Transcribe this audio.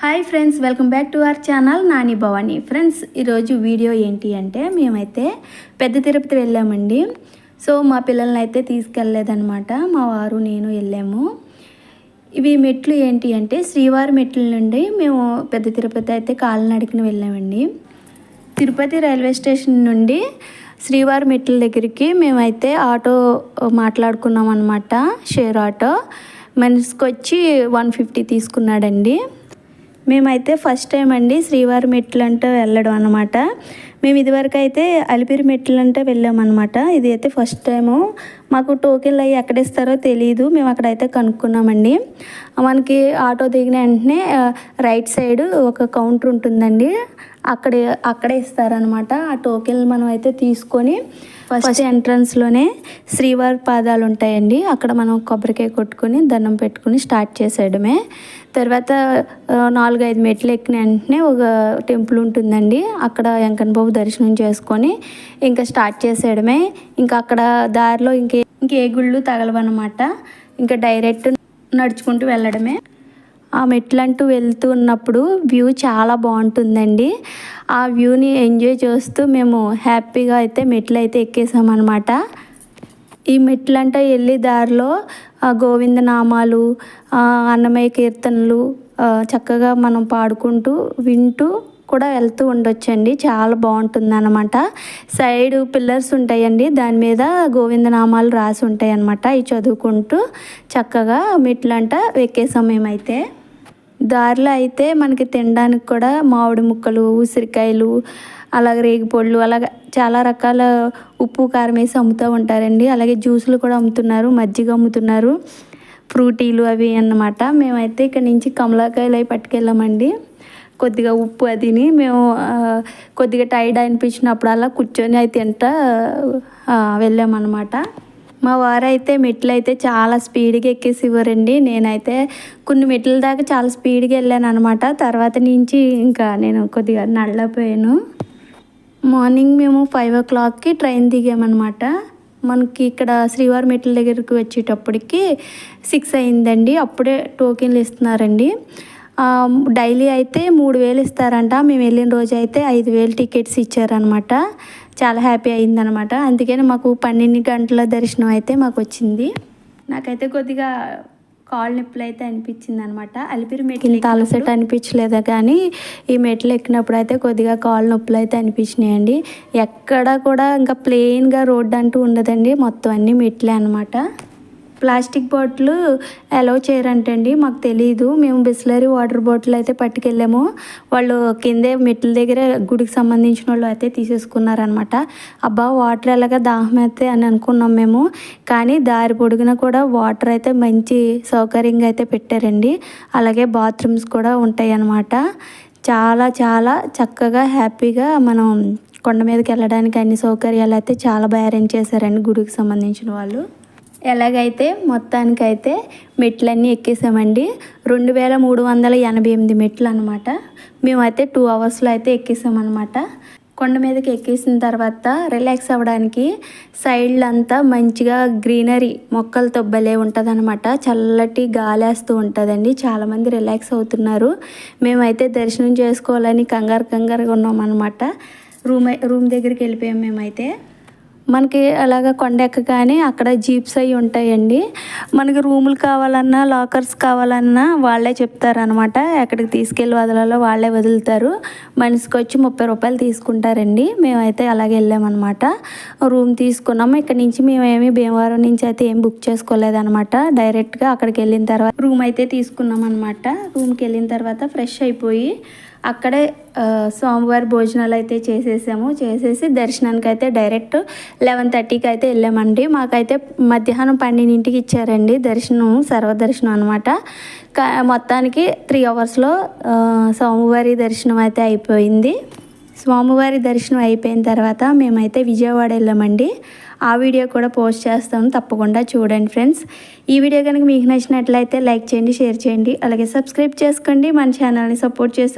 Hi friends welcome back to our channel Nani Bhavani friends ఈరోజు video ఏంటి అంటే మేమైతే పెద్ద తిరుపతి వెళ్ళామండి. సో మా పిల్లల్ని అయితే తీసుకెళ్ళలేదనమాట మా వారు నేను వెళ్ళాము. ఇవి మెట్లు ఏంటి అంటే శ్రీవారి మెట్ల నుండి మేము పెద్ద తిరుపతి అయితే కాలినడికిన వెళ్ళామండి. తిరుపతి రైల్వే స్టేషన్ నుండి శ్రీవారి మెట్ల దగ్గరికి మేమైతే ఆటో మాట్లాడుకున్నాం అనమాట షేర్ ఆటో. మనిషికి వచ్చి వన్ ఫిఫ్టీ తీసుకున్నాడండి. మేమైతే ఫస్ట్ టైం అండి శ్రీవారి మెట్లు అంటే వెళ్ళడం అనమాట మేము ఇదివరకు అయితే అలిపిరి మెట్లు అంటే వెళ్ళామన్నమాట. ఇది అయితే ఫస్ట్ టైము. మాకు టోకెన్లు అవి ఎక్కడ ఇస్తారో తెలియదు మేము అక్కడైతే కనుక్కున్నామండి. మనకి ఆటో దిగిన వెంటనే రైట్ సైడ్ ఒక కౌంటర్ ఉంటుందండి. అక్కడే అక్కడే ఇస్తారనమాట ఆ టోకెన్ మనం అయితే తీసుకొని ఫస్ట్ ఎంట్రన్స్లోనే శ్రీవారి పాదాలు ఉంటాయండి. అక్కడ మనం కొబ్బరికాయ కొట్టుకొని దండం పెట్టుకుని స్టార్ట్ చేసేయడమే. తర్వాత నాలుగు ఐదు మెట్లు ఎక్కిన వెంటనే ఒక టెంపుల్ ఉంటుందండి. అక్కడ వెంకన్న బాబు దర్శనం చేసుకొని ఇంకా స్టార్ట్ చేసేయడమే. ఇంకా అక్కడ దారిలో ఇంకే ఇంకే గుళ్ళు తగలవన్నమాట. ఇంకా డైరెక్ట్ నడుచుకుంటూ వెళ్ళడమే. ఆ మెట్లంటూ వెళ్తూ ఉన్నప్పుడు వ్యూ చాలా బాగుంటుందండి. ఆ వ్యూని ఎంజాయ్ చేస్తూ మేము హ్యాపీగా అయితే మెట్లు అయితే ఎక్కేసామన్నమాట. ఈ మెట్లంటే వెళ్ళి దారిలో గోవింద నామాలు అన్నమయ్య కీర్తనలు చక్కగా మనం పాడుకుంటూ వింటూ కూడా వెళ్తూ ఉండొచ్చండి. చాలా బాగుంటుంది అనమాట సైడ్ పిల్లర్స్ ఉంటాయండి. దాని మీద గోవిందనామాలు రాసి ఉంటాయి అనమాట ఇవి చదువుకుంటూ చక్కగా మెట్లంట ఎక్కేసాం మేమైతే. దారిలో అయితే మనకి తినడానికి కూడా మామిడి ముక్కలు ఉసిరికాయలు అలాగే రేగిపళ్ళు అలాగే చాలా రకాల ఉప్పు కారం వేసి అమ్ముతూ ఉంటారండి. అలాగే జ్యూసులు కూడా అమ్ముతున్నారు మజ్జిగ అమ్ముతున్నారు. ఫ్రూటీలు అవి అన్నమాట. మేమైతే ఇక్కడ నుంచి కమలాకాయలు అవి పట్టుకెళ్ళామండి. కొద్దిగా ఉప్పు అదిని మేము కొద్దిగా టైర్డ్ అనిపించినప్పుడు అలా కూర్చొని అయితే తింట వెళ్ళామన్నమాట. మా వారైతే మెట్లు అయితే చాలా స్పీడ్గా ఎక్కేసి ఇవ్వరండి నేనైతే కొన్ని మెట్ల దాకా చాలా స్పీడ్గా వెళ్ళాను అనమాట తర్వాత నుంచి ఇంకా నేను కొద్దిగా నల్లపోయాను మార్నింగ్ మేము ఫైవ్ ఓ క్లాక్కి ట్రైన్ దిగామన్నమాట. మనకి ఇక్కడ శ్రీవారి మెట్ల దగ్గరికి వచ్చేటప్పటికి సిక్స్ అయిందండి. అప్పుడే టోకెన్లు ఇస్తున్నారండి. డైలీ అయితే మూడు వేలు ఇస్తారంట. మేము వెళ్ళిన రోజు అయితే ఐదు వేలు టికెట్స్ ఇచ్చారనమాట చాలా హ్యాపీ అయిందనమాట అందుకని మాకు పన్నెండు గంటల దర్శనం అయితే మాకు వచ్చింది. నాకైతే కొద్దిగా కాళ్ళు నొప్పులు అయితే అనిపించింది అనమాట అలిపిరి మెట్లు తలసెట్ అనిపించలేదు కానీ ఈ మెట్లు ఎక్కినప్పుడు అయితే కొద్దిగా కాళ్ళు నొప్పులు అయితే అనిపించినాయండి. ఎక్కడ కూడా ఇంకా ప్లెయిన్గా రోడ్డు అంటూ ఉండదండి. మొత్తం అన్ని మెట్లే అనమాట ప్లాస్టిక్ బాటిల్ అలౌ చేయరంటండి మాకు తెలియదు మేము బిస్లరీ వాటర్ బాటిల్ అయితే పట్టుకెళ్ళాము. వాళ్ళు కిందే మెట్ల దగ్గర గుడికి సంబంధించిన వాళ్ళు అయితే తీసేసుకున్నారనమాట అబ్బా వాటర్ ఎలాగా దాహం అయితే అని అనుకున్నాం మేము. కానీ దారి పొడుగున కూడా వాటర్ అయితే మంచి సౌకర్యంగా అయితే పెట్టారండి. అలాగే బాత్రూమ్స్ కూడా ఉంటాయి అన్నమాట చాలా చాలా చక్కగా హ్యాపీగా మనం కొండ మీదకి వెళ్ళడానికి అన్ని సౌకర్యాలు అయితే చాలా బాగా అరేంజ్ చేశారండి గుడికి సంబంధించిన వాళ్ళు. ఎలాగైతే మొత్తానికైతే మెట్లన్నీ ఎక్కేసామండి. రెండు వేల మూడు వందల ఎనభై ఎనిమిది మెట్లు అనమాట మేమైతే టూ అవర్స్లో అయితే ఎక్కేసామన్నమాట కొండ మీదకి ఎక్కేసిన తర్వాత రిలాక్స్ అవ్వడానికి సైడ్లంతా మంచిగా గ్రీనరీ మొక్కలతో భలే ఉంటుందన్నమాట చల్లటి గాలేస్తూ ఉంటుందండి. చాలామంది రిలాక్స్ అవుతున్నారు. మేమైతే దర్శనం చేసుకోవాలని కంగారు కంగారుగా ఉన్నాం అనమాట రూమ్ రూమ్ దగ్గరికి వెళ్ళిపోయాం మేమైతే. మనకి అలాగ కొండ ఎక్కగానే అక్కడ జీప్స్ అవి ఉంటాయండి. మనకి రూములు కావాలన్నా లాకర్స్ కావాలన్నా వాళ్ళే చెప్తారనమాట ఎక్కడికి తీసుకెళ్ళి వదలాలో వాళ్ళే వదులుతారు. మనిషికి వచ్చి ముప్పై రూపాయలు తీసుకుంటారండి. మేమైతే అలాగే వెళ్ళామన్నమాట. రూమ్ తీసుకున్నాము. ఇక్కడ నుంచి మేమేమి భీమవరం నుంచి అయితే ఏం బుక్ చేసుకోలేదనమాట డైరెక్ట్గా అక్కడికి వెళ్ళిన తర్వాత రూమ్ అయితే తీసుకున్నాం అనమాట రూమ్కి వెళ్ళిన తర్వాత ఫ్రెష్ అయిపోయి అక్కడే స్వామివారి భోజనాలు అయితే చేసేసాము. చేసేసి దర్శనానికి అయితే డైరెక్ట్ లెవెన్ థర్టీకి అయితే వెళ్ళామండి. మాకైతే మధ్యాహ్నం పన్నెండింటికి ఇచ్చారండి దర్శనం సర్వదర్శనం అనమాట మొత్తానికి త్రీ అవర్స్లో స్వామివారి దర్శనం అయితే అయిపోయింది. స్వామివారి దర్శనం అయిపోయిన తర్వాత మేమైతే విజయవాడ వెళ్ళామండి. ఆ వీడియో కూడా పోస్ట్ చేస్తాం తప్పకుండా చూడండి ఫ్రెండ్స్. ఈ వీడియో కనుక మీకు నచ్చినట్లయితే లైక్ చేయండి షేర్ చేయండి. అలాగే సబ్స్క్రైబ్ చేసుకోండి మన ఛానల్ని సపోర్ట్ చేసి